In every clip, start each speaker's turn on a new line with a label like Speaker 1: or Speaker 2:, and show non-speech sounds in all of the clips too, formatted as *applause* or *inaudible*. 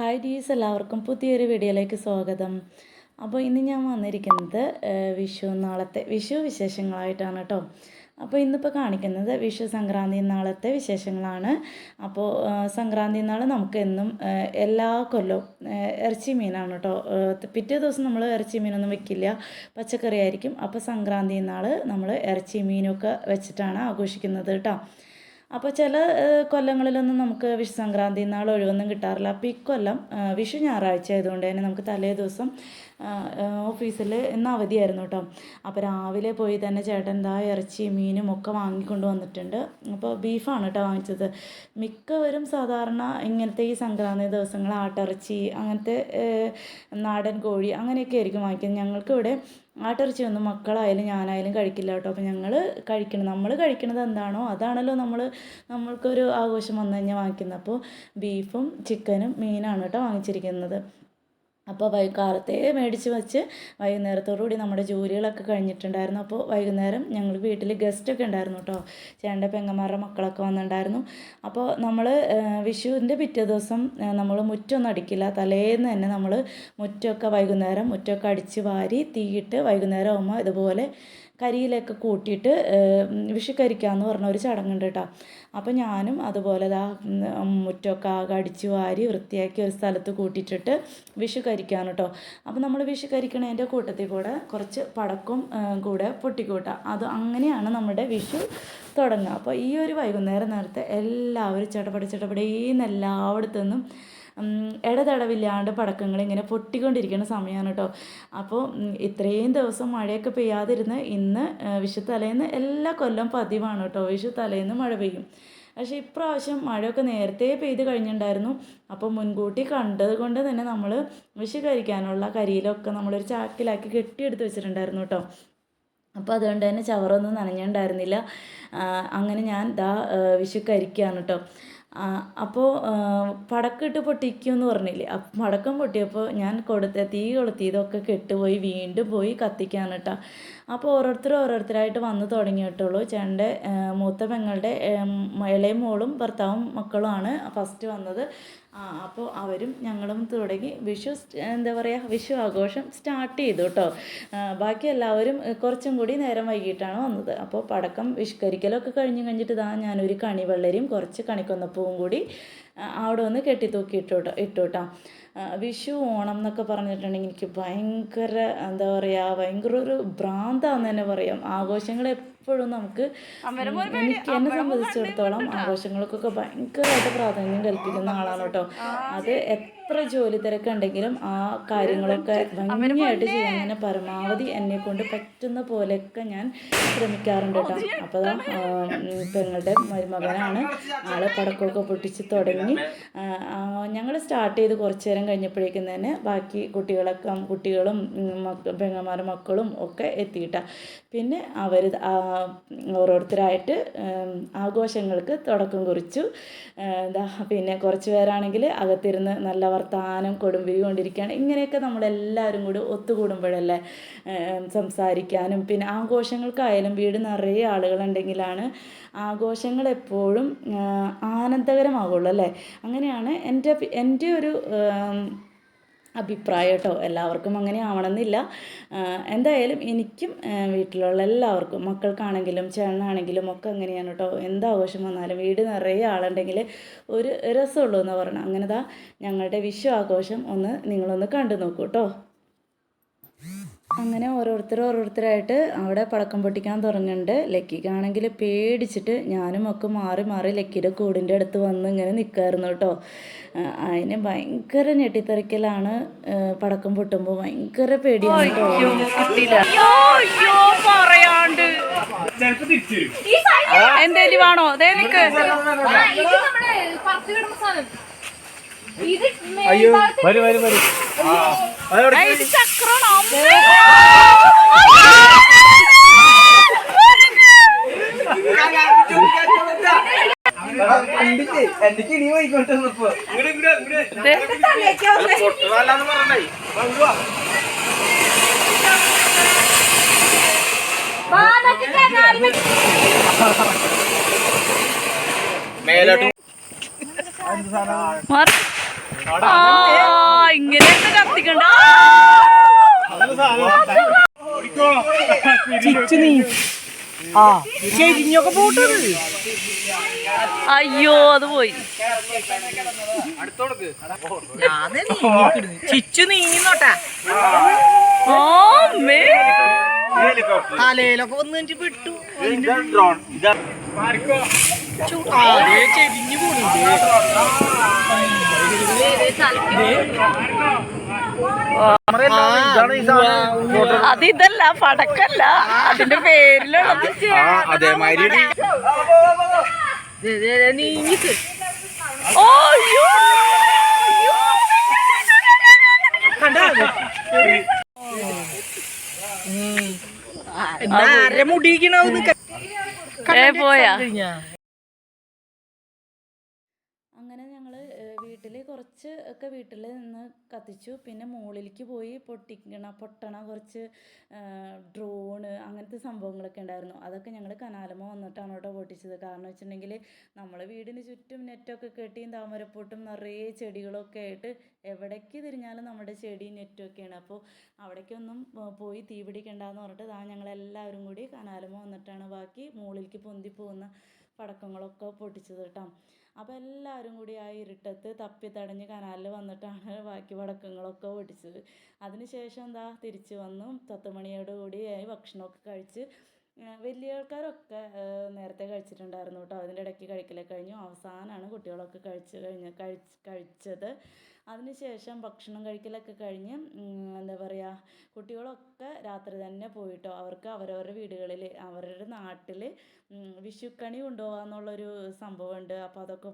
Speaker 1: Hi ഡീസ് എല്ലാവർക്കും പുതിയൊരു വീഡിയോയിലേക്ക് സ്വാഗതം. അപ്പോൾ ഇന്ന് ഞാൻ വന്നിരിക്കുന്നത് വിഷു നാളത്തെ വിഷു വിശേഷങ്ങളായിട്ടാണ് കേട്ടോ അപ്പോൾ ഇന്നിപ്പോൾ കാണിക്കുന്നത് വിഷു സംക്രാന്തി നാളത്തെ വിശേഷങ്ങളാണ്. അപ്പോൾ സംക്രാന്തി നാൾ നമുക്ക് എന്നും എല്ലാ കൊല്ലവും ഇറച്ചി മീനാണ് കേട്ടോ പിറ്റേ ദിവസം നമ്മൾ ഇറച്ചി മീനൊന്നും വെക്കില്ല പച്ചക്കറി ആയിരിക്കും. അപ്പോൾ സംക്രാന്തി നാൾ നമ്മൾ ഇറച്ചി മീനൊക്കെ വെച്ചിട്ടാണ് ആഘോഷിക്കുന്നത് കേട്ടോ അപ്പോൾ ചില കൊല്ലങ്ങളിലൊന്നും നമുക്ക് വിഷു സംക്രാന്തി നാൾ ഒഴിവൊന്നും കിട്ടാറില്ല. അപ്പോൾ ഇക്കൊല്ലം വിഷു ഞായറാഴ്ച ആയതുകൊണ്ട് തന്നെ നമുക്ക് തലേ ദിവസം ഓഫീസിൽ ഇന്ന് അവധിയായിരുന്നു കേട്ടോ അപ്പോൾ രാവിലെ പോയി തന്നെ ചേട്ടൻ ദാ ഇറച്ചി മീനും ഒക്കെ വാങ്ങിക്കൊണ്ട് വന്നിട്ടുണ്ട്. അപ്പോൾ ബീഫാണ് കേട്ടോ വാങ്ങിച്ചത്. മിക്കവരും സാധാരണ ഇങ്ങനത്തെ ഈ സംക്രാന്തി ദിവസങ്ങൾ ആട്ടിറച്ചി അങ്ങനത്തെ നാടൻ കോഴി അങ്ങനെയൊക്കെ ആയിരിക്കും വാങ്ങിക്കുന്നത്. ഞങ്ങൾക്കിവിടെ ആട്ടിറച്ചിയൊന്നും മക്കളായാലും ഞാനായാലും കഴിക്കില്ല കേട്ടോ. അപ്പോൾ ഞങ്ങൾ കഴിക്കണം. നമ്മൾ കഴിക്കണത് എന്താണോ അതാണല്ലോ നമ്മൾ നമ്മൾക്കൊരു ആഘോഷം വന്നു കഴിഞ്ഞാൽ വാങ്ങിക്കുന്നത്. അപ്പോൾ ബീഫും ചിക്കനും മീനാണ് കേട്ടോ വാങ്ങിച്ചിരിക്കുന്നത്. അപ്പോൾ വൈ കാലത്തെ മേടിച്ച് വെച്ച് വൈകുന്നേരത്തോടുകൂടി നമ്മുടെ ജോലികളൊക്കെ കഴിഞ്ഞിട്ടുണ്ടായിരുന്നു. അപ്പോൾ വൈകുന്നേരം ഞങ്ങൾ വീട്ടിൽ ഗസ്റ്റൊക്കെ ഉണ്ടായിരുന്നു കേട്ടോ. ചേട്ടന്റെ പെങ്ങന്മാരുടെ മക്കളൊക്കെ വന്നിട്ടുണ്ടായിരുന്നു. അപ്പോൾ നമ്മൾ വിഷുവിന്റെ പിറ്റേ ദിവസം നമ്മൾ മുറ്റൊന്നും അടിക്കില്ല. തലേന്ന് തന്നെ നമ്മൾ മുറ്റമൊക്കെ വൈകുന്നേരം മുറ്റമൊക്കെ അടിച്ച് വാരി തീയിട്ട് വൈകുന്നേരം ആകുമ്പോൾ ഇതുപോലെ കരിയിലൊക്കെ കൂട്ടിയിട്ട് വിഷുക്കരിക്കാന്ന് പറഞ്ഞ ഒരു ചടങ്ങുണ്ട് കേട്ടോ. അപ്പോൾ ഞാനും അതുപോലെ ദാ മുറ്റമൊക്കെ ആകെ അടിച്ച് വാരി വൃത്തിയാക്കി ഒരു സ്ഥലത്ത് കൂട്ടിയിട്ടിട്ട് വിഷു കരിക്കാണ് കേട്ടോ അപ്പോൾ നമ്മൾ വിഷു കരിക്കണതിന്റെ കൂട്ടത്തിൽ കൂടെ കുറച്ച് പടക്കും കൂടെ പൊട്ടിക്കൂട്ടുക അത് അങ്ങനെയാണ് നമ്മുടെ വിഷു തുടങ്ങുക. അപ്പോൾ ഈ ഒരു വൈകുന്നേരം നേരത്തെ എല്ലാവരും ചടപടി ചടപടീന്ന് എല്ലായിടത്തു നിന്നും ഇടതടവില്ലാണ്ട് പടക്കങ്ങൾ ഇങ്ങനെ പൊട്ടിക്കൊണ്ടിരിക്കുന്ന സമയമാണ് കേട്ടോ അപ്പോൾ ഇത്രയും ദിവസം മഴയൊക്കെ പെയ്യാതിരുന്ന് ഇന്ന് വിഷു തലേന്ന് എല്ലാ കൊല്ലം പതിവാണ് കേട്ടോ വിഷു തലേന്ന് മഴ പെയ്യും. പക്ഷേ ഇപ്രാവശ്യം മഴയൊക്കെ നേരത്തെ പെയ്ത് കഴിഞ്ഞിട്ടുണ്ടായിരുന്നു. അപ്പോൾ മുൻകൂട്ടി കണ്ടത് കൊണ്ട് തന്നെ നമ്മൾ വിഷു കഴിക്കാനുള്ള കരിയിലൊക്കെ നമ്മളൊരു ചാക്കിലാക്കി കെട്ടിയെടുത്ത് വെച്ചിട്ടുണ്ടായിരുന്നു കേട്ടോ അപ്പോൾ അതുകൊണ്ട് തന്നെ ചവറൊന്നും നനഞ്ഞിട്ടുണ്ടായിരുന്നില്ല. അങ്ങനെ ഞാൻ ദാ വിഷു കരിക്കുകയാണ് കേട്ടോ അപ്പോൾ ആ, പൊട്ടിക്കും പൊട്ടിക്കുമെന്ന് പറഞ്ഞില്ലേ? പടക്കം പൊട്ടിയപ്പോൾ ഞാൻ കൊടുത്ത തീ കൊളുത്തിയതൊക്കെ കെട്ടുപോയി വീണ്ടും പോയി കത്തിക്കാണ് കേട്ടോ അപ്പോൾ ഓരോരുത്തർ ഓരോരുത്തരായിട്ട് വന്ന് തുടങ്ങി കേട്ടുള്ളൂ ചേട്ടന്റെ മൂത്ത പെങ്ങളുടെ ഇളയ മോളും ഭർത്താവും മക്കളുമാണ് ഫസ്റ്റ് വന്നത്. ആ അപ്പോൾ അവരും ഞങ്ങളും തുടങ്ങി. വിഷു എന്താ പറയുക വിഷു ആഘോഷം സ്റ്റാർട്ട് ചെയ്തു കേട്ടോ ബാക്കി എല്ലാവരും കുറച്ചും കൂടി നേരം വൈകിട്ടാണ് വന്നത്. അപ്പോൾ പടക്കം വിഷ്കരിക്കലൊക്കെ കഴിഞ്ഞ് കഴിഞ്ഞിട്ട് ഇതാ ഞാനൊരു കണിവെള്ളരിയും കുറച്ച് കണിക്കൊന്നപ്പൂവും കൂടി അവിടെ ഒന്ന് കെട്ടി തൂക്കി ഇട്ടോട്ടോ ഇട്ടോട്ടോ വിഷു ഓണം എന്നൊക്കെ പറഞ്ഞിട്ടുണ്ടെങ്കിൽ എനിക്ക് ഭയങ്കര എന്താ പറയുക ഭയങ്കര ഒരു ഭ്രാന്താന്ന് തന്നെ പറയാം. ആഘോഷങ്ങൾ എപ്പോഴും നമുക്ക് എനിക്ക് എന്നെ സംബന്ധിച്ചിടത്തോളം ആഘോഷങ്ങൾക്കൊക്കെ ഭയങ്കരമായിട്ട് പ്രാധാന്യം കൽപ്പിക്കുന്ന ആളാണ് കേട്ടോ. അത് എത്ര ജോലി തിരക്കുണ്ടെങ്കിലും ആ കാര്യങ്ങളൊക്കെ ഭംഗിയായിട്ട് ചെയ്യാൻ തന്നെ പരമാവധി എന്നെ കൊണ്ട് പറ്റുന്ന പോലെയൊക്കെ ഞാൻ ശ്രമിക്കാറുണ്ട് കേട്ടോ. അപ്പോൾ പെങ്ങളുടെ മരുമകനാണ്. ആളെ പടക്കമൊക്കെ പൊട്ടിച്ച് തുടങ്ങി. ഞങ്ങൾ സ്റ്റാർട്ട് ചെയ്ത് കുറച്ച് നേരം കഴിഞ്ഞപ്പോഴേക്കും തന്നെ ബാക്കി കുട്ടികളൊക്കെ കുട്ടികളും മക്ക പെങ്ങന്മാരും മക്കളും ഒക്കെ എത്തിയിട്ടാണ് പിന്നെ അവർ ഓരോരുത്തരായിട്ട് ആഘോഷങ്ങൾക്ക് തുടക്കം കുറിച്ചു. എന്താ പിന്നെ കുറച്ച് പേരാണെങ്കിൽ അകത്തിരുന്ന് നല്ല വർത്തമാനം കൊടുമ്പിരി കൊണ്ടിരിക്കുകയാണ്. ഇങ്ങനെയൊക്കെ നമ്മളെല്ലാവരും കൂടി ഒത്തുകൂടുമ്പോഴല്ലേ സംസാരിക്കാനും പിന്നെ ആഘോഷങ്ങൾക്കായാലും വീട് നിറയെ ആളുകളുണ്ടെങ്കിലാണ് ആഘോഷങ്ങൾ എപ്പോഴും ആനന്ദകരമാകുള്ളൂ അല്ലേ? അങ്ങനെയാണ് എന്റെ എന്റെ ഒരു അഭിപ്രായം കേട്ടോ എല്ലാവർക്കും അങ്ങനെ ആവണമെന്നില്ല. എന്തായാലും എനിക്കും വീട്ടിലുള്ള എല്ലാവർക്കും മക്കൾക്കാണെങ്കിലും ചേട്ടനാണെങ്കിലും ഒക്കെ അങ്ങനെയാണ് കേട്ടോ എന്താഘോഷം വന്നാലും വീട് നിറയെ ആളുണ്ടെങ്കിൽ ഒരു രസമുള്ളൂ എന്ന് പറയണം. അങ്ങനെ ദാ ഞങ്ങളുടെ വിഷു ആഘോഷം ഒന്ന് നിങ്ങളൊന്ന് കണ്ടു നോക്കൂ കേട്ടോ അങ്ങനെ ഓരോരുത്തർ ഓരോരുത്തരായിട്ട് അവിടെ പടക്കം പൊട്ടിക്കാൻ തുടങ്ങുന്നുണ്ട് ലക്കിക്കാണെങ്കിൽ പേടിച്ചിട്ട് ഞാനും ഒക്കെ മാറി മാറി ലക്കിയുടെ കൂടിന്റെ അടുത്ത് വന്ന് ഇങ്ങനെ നിൽക്കായിരുന്നു കേട്ടോ. അതിന് ഭയങ്കര ഞെട്ടിത്തെറിക്കലാണ് പടക്കം പൊട്ടുമ്പോൾ ഭയങ്കര പേടിയാണ്
Speaker 2: എന്തേലും വേണോ? അതേ നിക്ക്
Speaker 3: വരും വരും വരും. എനിക്ക് ഇനി പോയിക്കോട്ടെ മേലോട്ട്
Speaker 2: മാറ്. ആ ഇങ്ങനെയൊക്കെ കത്തിക്കണ്ട.
Speaker 3: ചിച്ചു നീ. ആ. ചെരിഞ്ഞൊക്കെ പോട്ടത്
Speaker 2: അയ്യോ അത് പോയി.
Speaker 3: ചിച്ചു നീങ്ങോട്ടാ
Speaker 2: ഓ മേ
Speaker 3: തലയിലൊക്കെ വന്ന് വിട്ടു. ഡ്രോൺ ഇതാ. ദേ ചെരിഞ്ഞു പോണുണ്ട്
Speaker 2: അത് ഇതല്ല പടക്കല്ല. അതിന്റെ പേരിലുള്ളത്
Speaker 3: അതേമാതിരി
Speaker 2: നീങ്ങിട്ട് ഓ പോയാ.
Speaker 1: കുറച്ച് ഒക്കെ വീട്ടിൽ നിന്ന് കത്തിച്ചു. പിന്നെ മുകളിലേക്ക് പോയി പൊട്ടിക്കണ പൊട്ടണ കുറച്ച് ഡ്രോണ് അങ്ങനത്തെ സംഭവങ്ങളൊക്കെ ഉണ്ടായിരുന്നു. അതൊക്കെ ഞങ്ങൾ കനാലമ വന്നിട്ടാണ് കേട്ടോ പൊട്ടിച്ചത്. കാരണം വെച്ചിട്ടുണ്ടെങ്കിൽ നമ്മൾ വീടിന് ചുറ്റും നെറ്റൊക്കെ കെട്ടിയും താമരപ്പൊട്ടും നിറയെ ചെടികളൊക്കെ ആയിട്ട് എവിടേക്ക് തിരിഞ്ഞാലും നമ്മുടെ ചെടി നെറ്റൊക്കെയാണ് അപ്പോൾ അവിടേക്കൊന്നും പോയി തീ പിടിക്കണ്ടെന്ന് പറഞ്ഞിട്ട് ദാ ഞങ്ങളെല്ലാവരും കൂടി കനാലമ വന്നിട്ടാണ് ബാക്കി മുകളിലേക്ക് പൊന്തി പോകുന്ന പടക്കങ്ങളൊക്കെ പൊട്ടിച്ചത് കേട്ടോ. അപ്പോൾ എല്ലാവരും കൂടി ആ ഇരുട്ടത്ത് തപ്പി തടഞ്ഞ് കനാലിൽ വന്നിട്ടാണ് *laughs* ബാക്കി പടക്കങ്ങളൊക്കെ പൊട്ടിച്ചത് അതിനുശേഷം എന്താ തിരിച്ചു വന്നു. പത്ത് മണിയോടുകൂടി ഭക്ഷണമൊക്കെ കഴിച്ച് വലിയ ആൾക്കാരൊക്കെ നേരത്തെ കഴിച്ചിട്ടുണ്ടായിരുന്നു കേട്ടോ അതിന്റെ ഇടയ്ക്ക് കഴിക്കലൊക്കെ കഴിഞ്ഞു. അവസാനമാണ് കുട്ടികളൊക്കെ കഴിച്ച് കഴിഞ്ഞ് കഴിച്ച് കഴിച്ചത്. അതിനുശേഷം ഭക്ഷണം കഴിക്കലൊക്കെ കഴിഞ്ഞ് എന്താ പറയുക കുട്ടികളൊക്കെ രാത്രി തന്നെ പോയിട്ടോ. അവർക്ക് അവരവരുടെ വീടുകളിൽ അവരുടെ നാട്ടിൽ വിഷുക്കണി കൊണ്ടുപോകാന്നുള്ളൊരു സംഭവമുണ്ട്. അപ്പോൾ അതൊക്കെ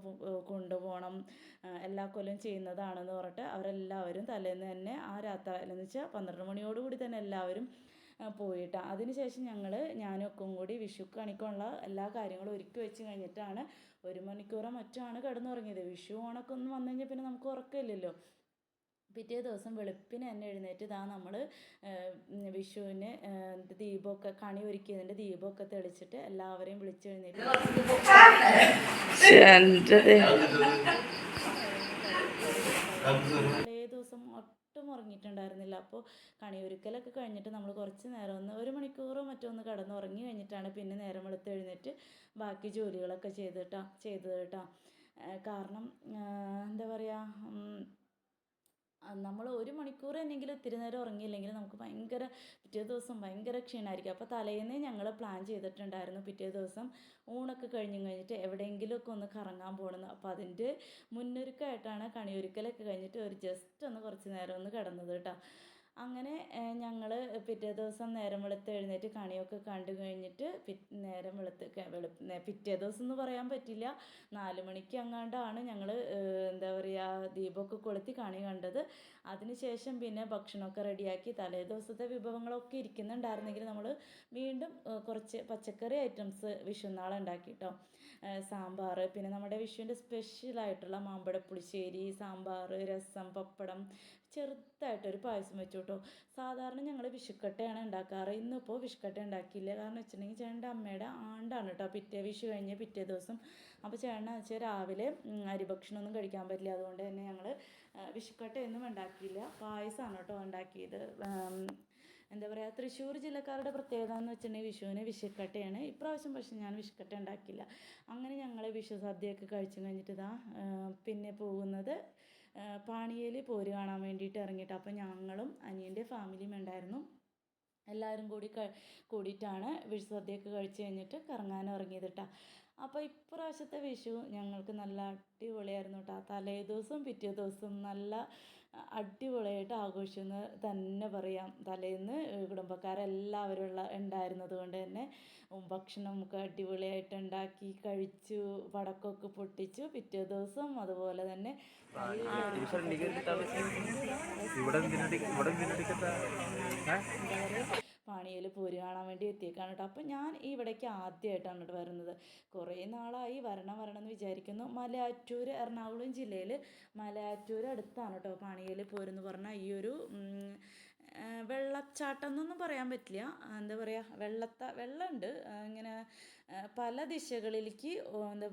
Speaker 1: കൊണ്ടുപോകണം. എല്ലാ കൊല്ലം ചെയ്യുന്നതാണെന്ന് പറഞ്ഞിട്ട് അവരെല്ലാവരും തലേന്ന് തന്നെ ആ രാത്രി എന്ന് വെച്ചാൽ പന്ത്രണ്ട് മണിയോടുകൂടി തന്നെ എല്ലാവരും പോയിട്ട്. അതിനുശേഷം ഞങ്ങൾ ഞാനും കൂടി കൂടി വിഷുക്കണിക്കുള്ള എല്ലാ കാര്യങ്ങളും ഒരുക്കി വെച്ച് കഴിഞ്ഞിട്ടാണ് ഒരു മണിക്കൂറോ മറ്റോ ആണ് കിടന്നുറങ്ങിയത്. വിഷു ഓണൊക്കെ ഒന്ന് വന്നു കഴിഞ്ഞാൽ പിന്നെ നമുക്ക് ഉറക്കമില്ലല്ലോ. പിറ്റേ ദിവസം വെളുപ്പിന് തന്നെ എഴുന്നേറ്റ് ഇതാ നമ്മൾ വിഷുവിന് ദീപമൊക്കെ കണി ഒരുക്കിയതിന്റെ ദീപമൊക്കെ തെളിച്ചിട്ട് എല്ലാവരെയും തലേ ദിവസം ഒട്ടും ഉറങ്ങിയിട്ടുണ്ടായിരുന്നില്ല. അപ്പോൾ കണിയൊരുക്കലൊക്കെ കഴിഞ്ഞിട്ട് നമ്മൾ കുറച്ച് നേരം ഒന്ന് ഒരു മണിക്കൂറോ മറ്റോ ഒന്ന് കിടന്നുറങ്ങി കഴിഞ്ഞിട്ടാണ് പിന്നെ നേരം വെളുത്ത് എഴുന്നേറ്റ് ബാക്കി ജോലികളൊക്കെ ചെയ്തിട്ടാ ചെയ്തത് കേട്ടോ കാരണം എന്താ പറയുക നമ്മൾ ഒരു മണിക്കൂർ എന്നെങ്കിലും തിരുനേരം നേരം ഉറങ്ങിയില്ലെങ്കിൽ നമുക്ക് ഭയങ്കര പിറ്റേ ദിവസം ഭയങ്കര ക്ഷീണമായിരിക്കും അപ്പോൾ തലേന്ന് ഞങ്ങൾ പ്ലാൻ ചെയ്തിട്ടുണ്ടായിരുന്നു പിറ്റേ ദിവസം ഊണൊക്കെ കഴിഞ്ഞ് കഴിഞ്ഞിട്ട് എവിടെയെങ്കിലുമൊക്കെ ഒന്ന് കറങ്ങാൻ പോകണമെന്ന് അപ്പോൾ അതിന്റെ മുന്നൊരുക്കമായിട്ടാണ് കണിയൊരുക്കലൊക്കെ കഴിഞ്ഞിട്ട് ഒരു ജസ്റ്റ് ഒന്ന് കുറച്ച് നേരം ഒന്ന് കിടന്നത് കേട്ടോ. അങ്ങനെ ഞങ്ങൾ പിറ്റേ ദിവസം നേരം വെളുത്ത് എഴുന്നേറ്റ് കണിയൊക്കെ കണ്ടു കഴിഞ്ഞിട്ട് നേരം വെളുത്ത് പിറ്റേ ദിവസം എന്ന് പറയാൻ പറ്റില്ല. നാല് മണിക്ക് അങ്ങാണ്ടാണ് ഞങ്ങൾ എന്താ പറയുക ദീപമൊക്കെ കൊളുത്തി കണി കണ്ടത്. അതിനുശേഷം പിന്നെ ഭക്ഷണമൊക്കെ റെഡിയാക്കി തലേ ദിവസത്തെ വിഭവങ്ങളൊക്കെ ഇരിക്കുന്നുണ്ടായിരുന്നെങ്കിൽ നമ്മൾ വീണ്ടും കുറച്ച് പച്ചക്കറി ഐറ്റംസ് വിഷുനാൾ ഉണ്ടാക്കി കേട്ടോ സാമ്പാർ പിന്നെ നമ്മുടെ വിഷുവിന്റെ സ്പെഷ്യലായിട്ടുള്ള മാമ്പഴ പുളിശ്ശേരി സാമ്പാർ രസം പപ്പടം ചെറുതായിട്ടൊരു പായസം വെച്ചു കേട്ടോ സാധാരണ ഞങ്ങൾ വിഷുക്കട്ടയാണ് ഉണ്ടാക്കാറ്. ഇന്നിപ്പോൾ വിഷുക്കട്ട ഉണ്ടാക്കിയില്ല. കാരണം വെച്ചിട്ടുണ്ടെങ്കിൽ ചേട്ടന്റെ അമ്മയുടെ ആണ്ടാണ് കേട്ടോ പിറ്റേ വിഷു കഴിഞ്ഞ് പിറ്റേ ദിവസം. അപ്പോൾ ചേട്ടൻ വെച്ചാൽ രാവിലെ അരിഭക്ഷണമൊന്നും കഴിക്കാൻ പറ്റില്ല. അതുകൊണ്ട് തന്നെ ഞങ്ങൾ വിഷുക്കട്ടയൊന്നും ഉണ്ടാക്കിയില്ല. പായസമാണ് കേട്ടോ ഉണ്ടാക്കിയത്. എന്താ പറയുക തൃശ്ശൂർ ജില്ലക്കാരുടെ പ്രത്യേകത എന്ന് വെച്ചിട്ടുണ്ടെങ്കിൽ വിഷുവിന് വിഷുക്കട്ടയാണ്. ഇപ്രാവശ്യം പക്ഷെ ഞാൻ വിഷുക്കട്ട ഉണ്ടാക്കില്ല അങ്ങനെ ഞങ്ങൾ വിഷു സദ്യയൊക്കെ കഴിച്ചു കഴിഞ്ഞിട്ട് ഇതാ പിന്നെ പോകുന്നത് പാണിയേൽ പോര് കാണാൻ വേണ്ടിയിട്ട് ഇറങ്ങിയിട്ട് അപ്പോൾ ഞങ്ങളും അനിയന്റെ ഫാമിലിയും ഉണ്ടായിരുന്നു. എല്ലാവരും കൂടി കൂടിയിട്ടാണ് വിഷു സദ്യയൊക്കെ കഴിച്ച് കഴിഞ്ഞിട്ട് കറങ്ങാൻ ഇറങ്ങിയത് കേട്ടോ അപ്പോൾ ഇപ്രാവശ്യത്തെ വിഷു ഞങ്ങൾക്ക് നല്ല അടിപൊളിയായിരുന്നു കേട്ടോ തലേ ദിവസം പിറ്റേ ദിവസം നല്ല അടിപൊളിയായിട്ട് ആഘോഷിച്ചെന്ന് തന്നെ പറയാം. തലേന്ന് കുടുംബക്കാരെല്ലാവരും ഉള്ള ഉണ്ടായിരുന്നത് കൊണ്ട് തന്നെ ഭക്ഷണമൊക്കെ അടിപൊളിയായിട്ട് ഉണ്ടാക്കി കഴിച്ചു പടക്കമൊക്കെ പൊട്ടിച്ചു. പിറ്റേ ദിവസം അതുപോലെ തന്നെ പാണിയിൽ പോര് കാണാൻ വേണ്ടി എത്തിയേക്കാണ് കേട്ടോ. അപ്പം ഞാൻ ഇവിടേക്ക് ആദ്യമായിട്ടാണ് കേട്ടോ വരുന്നത്. കുറേ നാളായി വരണം വരണം എന്ന് വിചാരിക്കുന്നു. മലയാറ്റൂർ എറണാകുളം ജില്ലയിൽ മലയാറ്റൂർ അടുത്താണ് കേട്ടോ പാണിയിൽ പോരെന്ന് പറഞ്ഞാൽ ഈ ഒരു വെള്ളച്ചാട്ടം എന്നൊന്നും പറയാൻ പറ്റില്ല. എന്താ പറയുക വെള്ളത്ത വെള്ളമുണ്ട് ഇങ്ങനെ പല ദിശകളിലേക്ക് എന്താ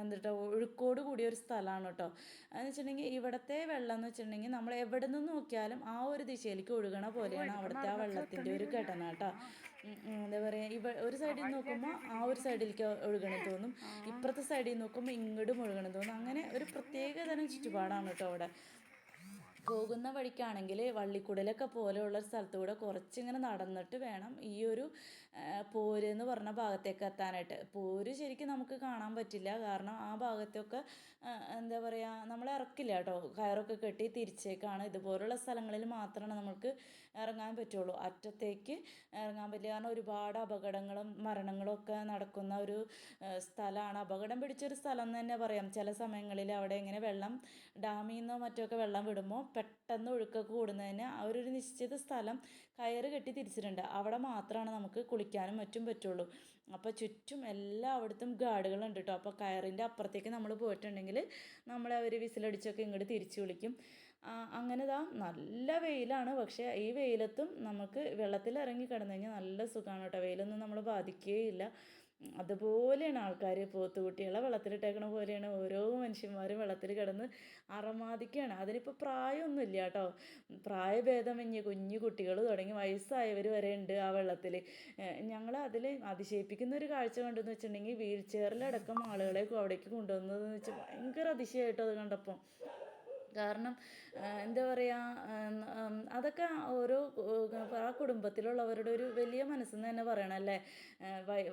Speaker 1: എന്താ ഒഴുക്കോട് കൂടിയ ഒരു സ്ഥലമാണ് കേട്ടോ എന്ന് വെച്ചിട്ടുണ്ടെങ്കിൽ ഇവിടുത്തെ വെള്ളം എന്ന് വെച്ചിട്ടുണ്ടെങ്കിൽ നമ്മൾ എവിടെ നിന്ന് നോക്കിയാലും ആ ഒരു ദിശയിലേക്ക് ഒഴുകണ പോലെയാണ് അവിടുത്തെ ആ വെള്ളത്തിന്റെ ഒരു ഘടന കേട്ടോ എന്താ പറയുക ഇവ ഒരു സൈഡിൽ നോക്കുമ്പോൾ ആ ഒരു സൈഡിലേക്ക് ഒഴുകണ തോന്നും. ഇപ്പുറത്തെ സൈഡിൽ നോക്കുമ്പോൾ ഇങ്ങോട്ടും ഒഴുകണ തോന്നും. അങ്ങനെ ഒരു പ്രത്യേക തരം ചുറ്റുപാടാണ് കേട്ടോ അവിടെ. പോകുന്ന വഴിക്കാണെങ്കിൽ വള്ളിക്കുടലൊക്കെ പോലെയുള്ള സ്ഥലത്തൂടെ കുറച്ചിങ്ങനെ നടന്നിട്ട് വേണം ഈ ഒരു പോര് എന്ന് പറഞ്ഞ ഭാഗത്തേക്ക് എത്താനായിട്ട്. പോര് ശരിക്കും നമുക്ക് കാണാൻ പറ്റില്ല. കാരണം ആ ഭാഗത്തൊക്കെ എന്താ പറയുക നമ്മൾ ഇറക്കില്ല കേട്ടോ. കയറൊക്കെ കെട്ടി തിരിച്ചേക്കാണ്. ഇതുപോലുള്ള സ്ഥലങ്ങളിൽ മാത്രമാണ് നമുക്ക് ഇറങ്ങാൻ പറ്റുള്ളൂ. അറ്റത്തേക്ക് ഇറങ്ങാൻ പറ്റില്ല. കാരണം ഒരുപാട് അപകടങ്ങളും മരണങ്ങളും ഒക്കെ നടക്കുന്ന ഒരു സ്ഥലമാണ്. അപകടം പിടിച്ചൊരു സ്ഥലം എന്ന് തന്നെ പറയാം. ചില സമയങ്ങളിൽ അവിടെ ഇങ്ങനെ വെള്ളം ഡാമിൽ നിന്നോ മറ്റോ ഒക്കെ വെള്ളം വിടുമ്പോൾ പെട്ടെന്ന് ഒഴുക്കൊക്കെ കൂടുന്നതിന് ഒരു ഒരു നിശ്ചിത സ്ഥലം കയറ് കെട്ടി തിരിച്ചിട്ടുണ്ട്. അവിടെ മാത്രമാണ് നമുക്ക് കുളിക്കാനും മറ്റും പറ്റുള്ളൂ. അപ്പോൾ ചുറ്റും എല്ലായിടത്തും ഗാർഡുകളുണ്ട് കേട്ടോ അപ്പോൾ കയറിന്റെ അപ്പുറത്തേക്ക് നമ്മൾ പോയിട്ടുണ്ടെങ്കിൽ നമ്മളെ അവർ വിസിലടിച്ചൊക്കെ ഇങ്ങോട്ട് തിരിച്ചു വിളിക്കും. അങ്ങനെ ദാ നല്ല വെയിലാണ്. പക്ഷേ ഈ വെയിലത്തും നമുക്ക് വെള്ളത്തിൽ ഇറങ്ങി കിടന്നു കഴിഞ്ഞാൽ നല്ല സുഖമാണ് കേട്ടോ വെയിലൊന്നും നമ്മൾ ബാധിക്കുകയില്ല അതുപോലെയാണ് ആൾക്കാർ പോത്തുകുട്ടികളെ വെള്ളത്തിലിട്ടേക്കണ പോലെയാണ് ഓരോ മനുഷ്യന്മാരും വെള്ളത്തിൽ കിടന്ന് അറമാദിക്കുകയാണ് അതിനിപ്പോൾ പ്രായമൊന്നുമില്ല കേട്ടോ പ്രായഭേദമന്യേ കുഞ്ഞു കുട്ടികൾ തുടങ്ങി വയസ്സായവർ വരെ ഉണ്ട് ആ വെള്ളത്തിൽ ഞങ്ങൾ അതിൽ അതിശയിപ്പിക്കുന്ന ഒരു കാഴ്ച കണ്ടെന്ന് വെച്ചിട്ടുണ്ടെങ്കിൽ വീൽ ചെയറിലടക്കം ആളുകളെ അവിടേക്ക് കൊണ്ടുവന്നതെന്ന് വെച്ചാൽ ഭയങ്കര അതിശയമായിട്ടോ അത് കണ്ടപ്പോൾ കാരണം എന്താ പറയുക അതൊക്കെ ഓരോ ആ കുടുംബത്തിലുള്ളവരുടെ ഒരു വലിയ മനസ്സെന്ന് തന്നെ പറയണം അല്ലേ?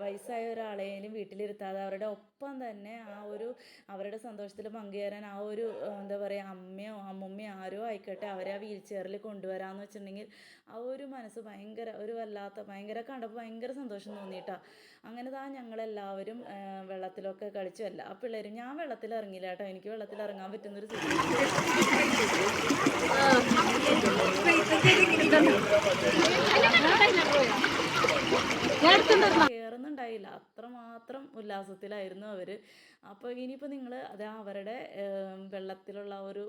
Speaker 1: വയസ്സായ ഒരാളെയും വീട്ടിലിരുത്താതെ അവരുടെ ഒപ്പം തന്നെ ആ ഒരു അവരുടെ സന്തോഷത്തിൽ പങ്കുചേരാൻ ആ ഒരു എന്താ പറയുക അമ്മയോ അമ്മുമ്മയോ ആരോ ആയിക്കോട്ടെ അവരെ ആ വീൽ ചെയറിൽ കൊണ്ടുവരാമെന്ന് വെച്ചിട്ടുണ്ടെങ്കിൽ ആ ഒരു മനസ്സ് ഭയങ്കര ഒരു വല്ലാത്ത ഭയങ്കര കണ്ടപ്പോൾ ഭയങ്കര സന്തോഷം തോന്നിയിട്ടാ. അങ്ങനെ താ ഞങ്ങളെല്ലാവരും വെള്ളത്തിലൊക്കെ കളിച്ചു. ആ പിള്ളേരും ഞാൻ വെള്ളത്തിൽ ഇറങ്ങിയില്ല കേട്ടോ. എനിക്ക് വെള്ളത്തിൽ ഇറങ്ങാൻ പറ്റുന്നൊരു ഒരു കയറുന്നുണ്ടായില്ല അത്രമാത്രം ഉല്ലാസത്തിലായിരുന്നു അവർ. അപ്പോൾ ഇനിയിപ്പോൾ നിങ്ങൾ അത് അവരുടെ വെള്ളത്തിലുള്ള ഒരു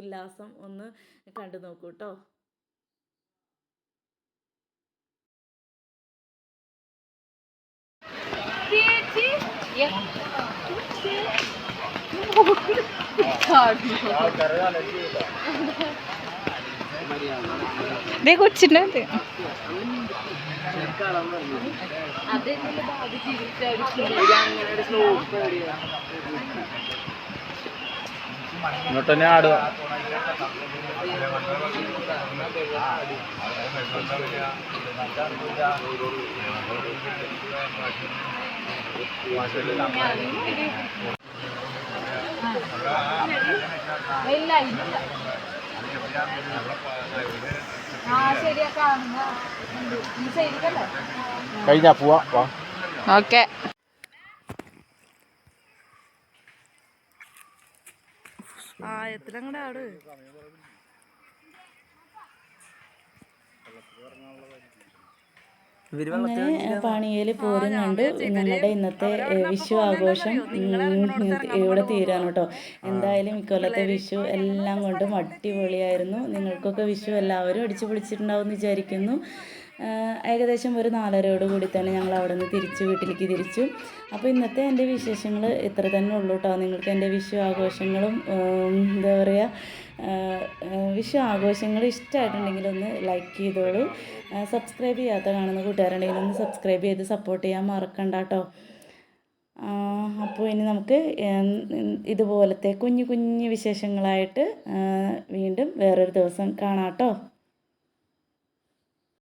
Speaker 1: ഉല്ലാസം ഒന്ന് കണ്ടു നോക്കൂ കേട്ടോ.
Speaker 2: ദേ കൊച്ചിന്റെ
Speaker 4: ഇങ്ങോട്ട് തന്നെ ആടുക കഴിഞ്ഞാ പോവാ വാ.
Speaker 2: ഓക്കെ. ആ എത്ര അങ്ങടെ ആട്?
Speaker 1: അങ്ങനെ പാണിയേൽ പോരും നിങ്ങളുടെ ഞങ്ങളുടെ ഇന്നത്തെ വിഷു ആഘോഷം. ഇവിടെ തീരാണ് കേട്ടോ. എന്തായാലും ഇക്കൊല്ലത്തെ വിഷു എല്ലാം കൊണ്ടും അടിപൊളിയായിരുന്നു. നിങ്ങൾക്കൊക്കെ വിഷു എല്ലാവരും അടിച്ചു പൊളിച്ചിട്ടുണ്ടാവും എന്ന് വിചാരിക്കുന്നു. ഏകദേശം ഒരു നാലരയോട് കൂടി തന്നെ ഞങ്ങൾ അവിടെ നിന്ന് തിരിച്ച് വീട്ടിലേക്ക് തിരിച്ചു. അപ്പോൾ ഇന്നത്തെ എന്റെ വിശേഷങ്ങൾ ഇത്ര തന്നെ ഉള്ളൂ കേട്ടോ നിങ്ങൾക്ക് എന്റെ വിഷു ആഘോഷങ്ങളും എന്താ പറയുക വിഷു ആഘോഷങ്ങൾ ഇഷ്ടമായിട്ടുണ്ടെങ്കിൽ ഒന്ന് ലൈക്ക് ചെയ്തോളൂ. സബ്സ്ക്രൈബ് ചെയ്യാത്ത കാണുന്ന കൂട്ടുകാരുണ്ടെങ്കിൽ ഒന്ന് സബ്സ്ക്രൈബ് ചെയ്ത് സപ്പോർട്ട് ചെയ്യാൻ മറക്കണ്ട കേട്ടോ അപ്പോൾ ഇനി നമുക്ക് ഇതുപോലത്തെ കുഞ്ഞു കുഞ്ഞു വിശേഷങ്ങളായിട്ട് വീണ്ടും വേറൊരു ദിവസം കാണാം കേട്ടോ